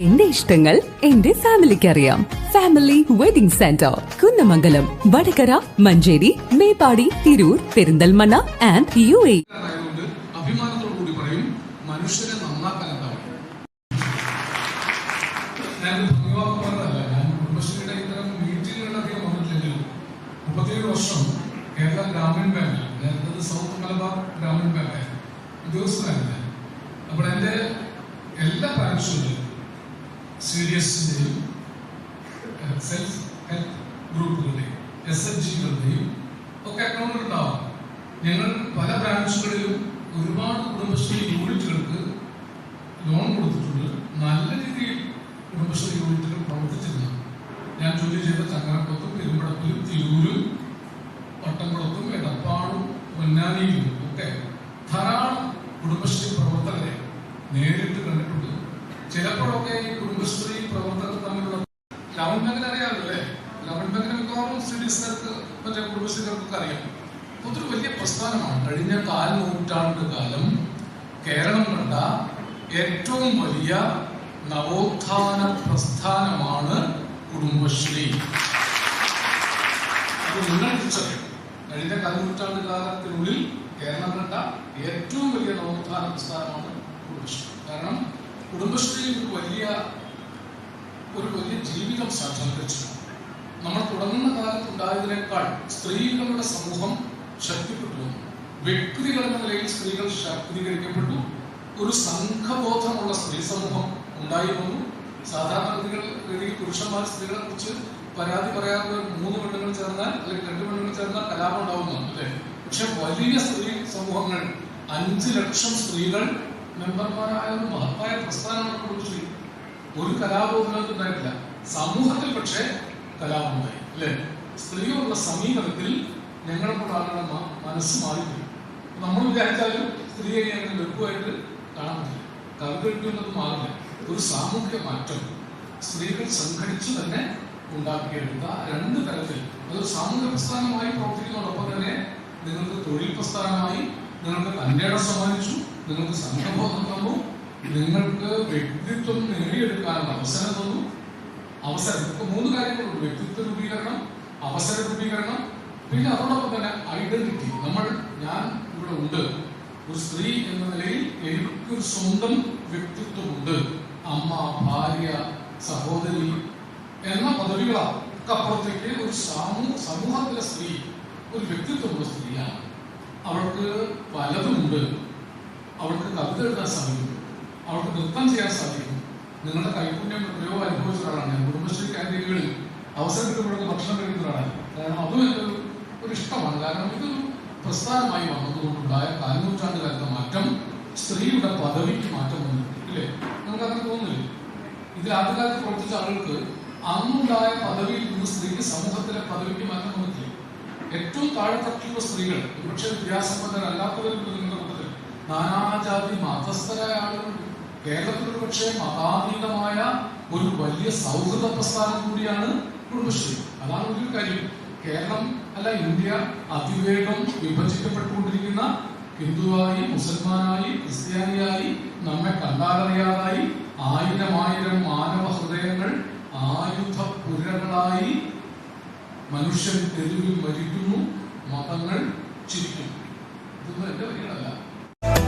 എന്റെ ഇഷ്ടങ്ങൾ എന്റെ ഫാമിലിക്ക് അറിയാം family wedding centre Kunnamangalam Vadakara Manjeri Meppadi Tirur Perinthalmanna and U A വർഷം കേരള ഗ്രാമീൺ ബാങ്ക് നേരത്തെ സൗത്ത് മലബാർ ഗ്രാമീൺ ബാങ്ക് ഉദ്യോഗസ്ഥനായിരുന്നു അപ്പോൾ എന്റെ എല്ലാ ബ്രാഞ്ചുകളിലും സി സെൽഫ് ഹെൽപ്പ് ഗ്രൂപ്പുകളുടെയും എസ് എച്ച് ജികളുടെയും ഒക്കെ അക്കൗണ്ട് ഉണ്ടാവും. ഞങ്ങൾ പല ബ്രാഞ്ചുകളിലും ഒരുപാട് കുടുംബശ്രീ യൂണിറ്റുകൾക്ക് ലോൺ കൊടുത്തിട്ടുണ്ട്. നല്ല രീതിയിൽ കുടുംബശ്രീ യൂണിറ്റുകൾ പ്രവർത്തിച്ചിരുന്നു ഞാൻ ജോലി ചെയ്ത ചങ്ങനാകുളത്തും പെരുമ്പടപ്പിലും തിരൂരും പട്ടംകുളത്തും എടപ്പാടും പൊന്നാനിയിലും ഒക്കെ ധാരാളം കുടുംബശ്രീ പ്രവർത്തകരെ നേരിട്ട് കണ്ടിട്ടുണ്ട്. ചിലപ്പോഴൊക്കെ ഈ കുടുംബശ്രീ പ്രവർത്തകർ തമ്മിലുള്ള ലവൺ ബാങ്കിന് അറിയാമല്ലേ ലവൺ ബാങ്കിന് മിക്കവാറും സിറ്റീസുകാർക്ക് മറ്റേ കുടുംബശ്രീകർക്കൊക്കെ അറിയാം. അതൊരു വലിയ പ്രസ്ഥാനമാണ്. കഴിഞ്ഞ കാൽ നൂറ്റാണ്ട് കാലം കേരളം കണ്ട ഏറ്റവും വലിയ നവോത്ഥാന പ്രസ്ഥാനമാണ് കുടുംബശ്രീ. അത് നിങ്ങൾ തിരിച്ചറിയണം. കഴിഞ്ഞ കാൽനൂറ്റാണ്ട് കാലത്തിനുള്ളിൽ കേരളം കണ്ട ഏറ്റവും വലിയ നവോത്ഥാന പ്രസ്ഥാനമാണ് കുടുംബശ്രീ കാരണം കുടുംബശ്രീ ഒരു വലിയ ഒരു വലിയ ജീവിതം സാക്ഷാത്കരിച്ചു നമ്മൾ തുടങ്ങുന്ന കാലത്തുണ്ടായതിനേക്കാൾ സ്ത്രീകളുടെ സമൂഹം ശക്തിപ്പെട്ടു. വ്യക്തികൾ എന്ന നിലയിൽ സ്ത്രീകൾ ശാക്തീകരിക്കപ്പെട്ടു. ഒരു സംഘബോധമുള്ള സ്ത്രീ സമൂഹം ഉണ്ടായി വന്നു. സാധാരണ ഗതികൾ ഗതിയിൽ പുരുഷന്മാർ സ്ത്രീകളെ കുറിച്ച് പരാതി പറയാറുള്ള മൂന്ന് പെണ്ണുങ്ങൾ ചേർന്നാൽ അല്ലെങ്കിൽ രണ്ട് പെണ്ണുങ്ങൾ ചേർന്നാൽ കലാപം ഉണ്ടാവുന്നുണ്ട് അല്ലേ? പക്ഷെ വലിയ സ്ത്രീ സമൂഹങ്ങൾ അഞ്ച് ലക്ഷം സ്ത്രീകൾ മെമ്പർമാരായ ഒരു മഹത്തായ പ്രസ്ഥാനമാണ് കുടുംബശ്രീ ഒരു കലാബോധന ഉണ്ടായിട്ടില്ല സമൂഹത്തിൽ പക്ഷേ കലാപമുണ്ടായി അല്ലേ? സ്ത്രീയോടുള്ള സമീപനത്തിൽ ഞങ്ങളെ ആളുകളുടെ മനസ്സ് മാറിപ്പോയി. നമ്മൾ വിചാരിച്ചാലും സ്ത്രീയെ അങ്ങനെ ലഘുവായിട്ട് കാണുന്നില്ല കറുകഴിക്കുന്നത് മാറില്ല. ഒരു സാമൂഹിക മാറ്റം സ്ത്രീകൾ സംഘടിച്ചു തന്നെ ഉണ്ടാക്കിയെടുത്ത രണ്ട് തരത്തിൽ. അതൊരു സാമൂഹിക പ്രസ്ഥാനമായി പ്രവർത്തിക്കുന്നതോടൊപ്പം തന്നെ നിങ്ങൾക്ക് തൊഴിൽ പ്രസ്ഥാനമായി നിങ്ങൾക്ക് കല്യാണം സമ്മാനിച്ചു നിങ്ങൾക്ക് സംഘബോധം തന്നു നിങ്ങൾക്ക് വ്യക്തിത്വം നേടിയെടുക്കാനുള്ള അവസരം തന്നു. അവസരം. മൂന്ന് കാര്യങ്ങളുണ്ട്. വ്യക്തിത്വ രൂപീകരണം അവസര രൂപീകരണം പിന്നെ അതോടൊപ്പം തന്നെ ഐഡന്റിറ്റി നമ്മൾ ഞാൻ ഇവിടെ ഉണ്ട്. ഒരു സ്ത്രീ എന്ന നിലയിൽ എനിക്കൊരു സ്വന്തം വ്യക്തിത്വമുണ്ട്. അമ്മ ഭാര്യ സഹോദരി എന്ന പദവികളൊക്കെ അപ്പുറത്തേക്ക് ഒരു സമൂഹ സമൂഹത്തിലെ സ്ത്രീ ഒരു വ്യക്തിത്വമുള്ള സ്ത്രീയാണ്. അവൾക്ക് പലതുമുണ്ട്. അവൾക്ക് കവിത എഴുതാൻ സാധിക്കും അവൾക്ക് നൃത്തം ചെയ്യാൻ സാധിക്കും. നിങ്ങളുടെ കൈപുണ്യം എത്രയോ അനുഭവിച്ച ഒരാളാണ് ഞാൻ കുടുംബശ്രീ ക്യാന്റീനുകളിൽ അവസരം കിട്ടുമ്പോഴൊക്കെ ഭക്ഷണം കഴിക്കുന്ന ഒരാളാണ് കാരണം അതും എന്റെ ഒരു ഇഷ്ടമാണ്. കാരണം ഇതൊരു പ്രസ്ഥാനമായി വന്നതുകൊണ്ടുണ്ടായ കാൽനൂറ്റാണ്ട് കാലത്തെ മാറ്റം സ്ത്രീയുടെ പദവിക്ക് മാറ്റം വന്നു. ഇല്ലേ? നമുക്ക് അങ്ങനെ തോന്നുന്നില്ല? ഇതിൽ ആദ്യകാലത്ത് പ്രവർത്തിച്ച ആളുകൾക്ക് അന്നുണ്ടായ പദവിയിൽ നിന്ന് സ്ത്രീക്ക് സമൂഹത്തിലെ പദവിക്ക് മാറ്റം വന്നിട്ടില്ല? ഏറ്റവും താഴെത്തട്ടിലുള്ള സ്ത്രീകൾ ഒരുപക്ഷെ വിദ്യാസമ്പന്നരല്ലാത്തവരും നാനാജാതി മതസ്ഥരായ ആളുകളുണ്ട് കേരളത്തിൽ ഒരു പക്ഷേ മതാതീതമായ ഒരു വലിയ സൗഹൃദ പ്രസ്ഥാനം കൂടിയാണ് കുടുംബശ്രീ. അതാണ് ഒരു കാര്യം. കേരളം അല്ല ഇന്ത്യ അതിവേഗം വിഭജിക്കപ്പെട്ടുകൊണ്ടിരിക്കുന്ന ഹിന്ദുവായി മുസൽമാനായി ക്രിസ്ത്യാനിയായി നമ്മെ കണ്ടാലറിയാതായി ആയിരം ആയിരം മാനവ ഹൃദയങ്ങൾ ആയുധ പുരകളായി മനുഷ്യൻ തെരുവിൽ മരിക്കുന്നു മതങ്ങൾ ചിരിക്കുന്നു. ഇതൊന്നും എന്റെ വരികളല്ല